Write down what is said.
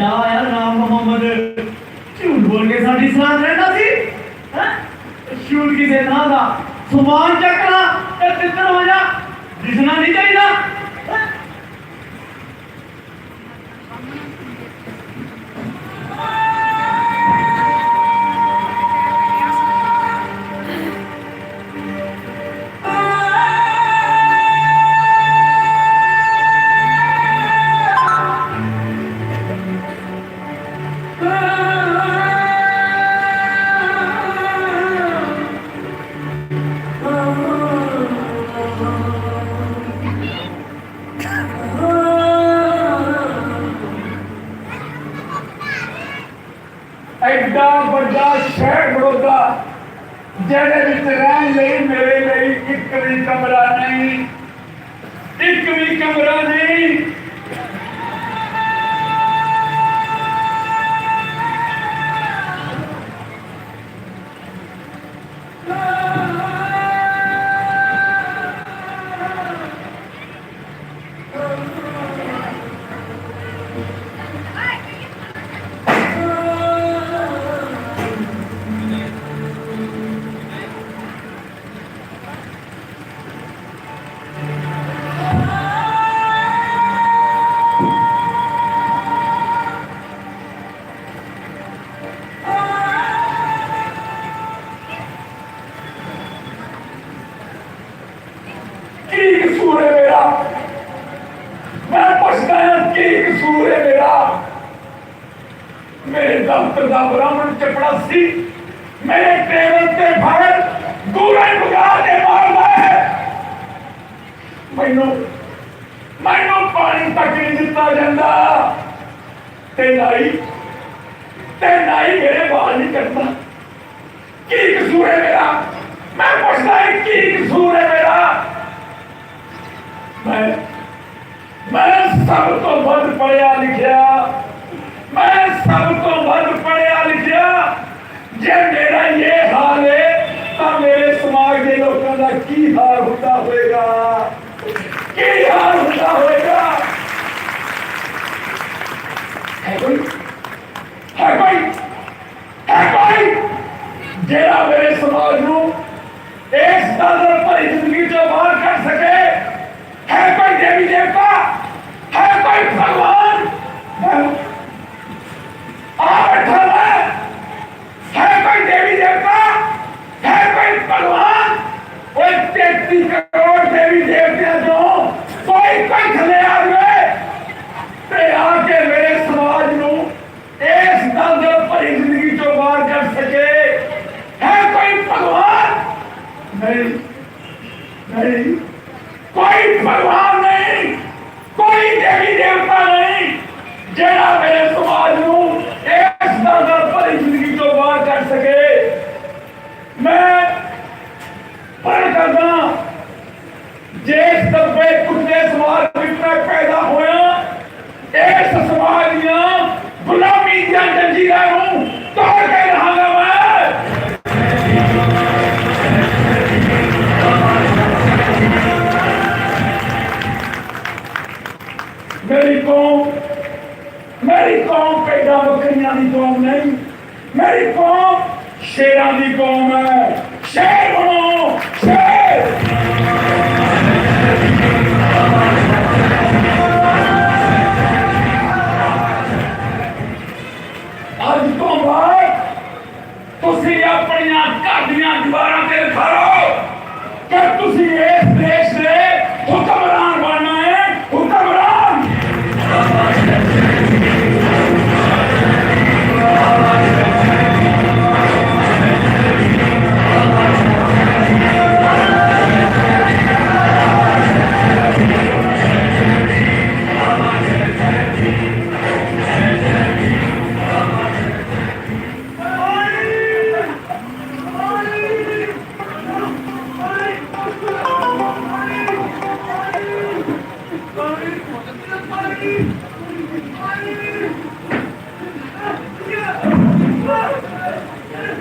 ਵੱਡਾ ਆਇਆ ਰਾਮ ਮੁਹੰਮਦ। ਝੂਠ ਬੋਲ ਕੇ ਸਾਡੀ ਸਲਾਹ ਰਹਿੰਦਾ ਸੀ, ਹੈ? ਸ਼ੂਟ ਕਿਸੇ ਨਾਂ ਦਾ। ਸਮਾਨ ਚੱਕ ਜਿਹਦੇ ਵਿੱਚ ਰਹਿਣ ਲਈ ਮੇਰੇ ਲਈ ਇੱਕ ਵੀ ਕਮਰਾ ਨਹੀਂ ਇੱਕ ਵੀ ਕਮਰਾ ਨਹੀਂ ਕੀ ਕਸੂਰ ਹੈ ਮੇਰਾ ਮੈਂ ਪੁੱਛਦਾ ਹਾਂ ਕੀ ਕਸੂਰ ਹੈ ਮੇਰਾ ਮੇਰੇ ਦਫ਼ਤਰ ਦਾ ਬ੍ਰਾਹਮਣ ਚੱਪੜਾ ਸੀ ਮੇਰੇ ਟੇਬਲ ਤੇ ਫੜ ਦੂਰੇ ਬੁਗਾ ਕੇ ਮਾਰਦਾ ਮੈਨੂੰ ਮੈਨੂੰ ਪਾਣੀ ਤੱਕ ਨਹੀਂ ਦਿੱਤਾ ਜਾਂਦਾ ਤੇ ਨਾਈ ਤੇ ਨਾਈ ਮੇਰੇ ਬਾਲ ਨਹੀਂ ਕਰਦਾ ਕੀ ਕਸੂਰ ਹੈ ਮੇਰਾ ਮੈਂ ਪੁੱਛਦਾ ਹਾਂ ਕੀ ਕਸੂਰ ਹੈ ਮੇਰਾ میرا یہ حال ہے تب میرے سماج کے لوگوں کا کی حال ہوتا ہوئے گا؟ کی حال ہوتا ہوئے گا؟ ہے کوئی؟ ہے کوئی؟ ہے کوئی؟ جیڑا میرے سماج نو ایک سال تینتیس کروڑ دیوی دیوتیا جو کوئی کوئی کھلے آگے تے آگے میرے سماج نو اس دل دے پر زندگی جو بار کر سکے۔ ہے کوئی بھگوان؟ نہیں نہیں، کوئی بھگوان نہیں، کوئی دیوی دیوتا نہیں، جیڑا میرے سماج نو ਮੈਂ ਪੈਦਾ ਹੋਇਆ, ਇਸ ਸਮਾਜ ਦੀਆਂ ਗੁਲਾਮੀ ਦੀਆਂ ਜੰਜੀਰਾਂ ਨੂੰ ਤੋੜ ਕੇ ਰਹਾਂਗਾ ਮੈਂ। ਮੇਰੀ ਕੌਮ ਮੇਰੀ ਕੌਮ ਪੈਦਾ ਬੱਕਰੀਆਂ ਦੀ ਕੌਮ ਨਹੀਂ, ਮੇਰੀ ਕੌਮ ਸ਼ੇਰਾਂ ਦੀ ਕੌਮ ਹੈ। ਸ਼ੇਰ ਬਣੋ।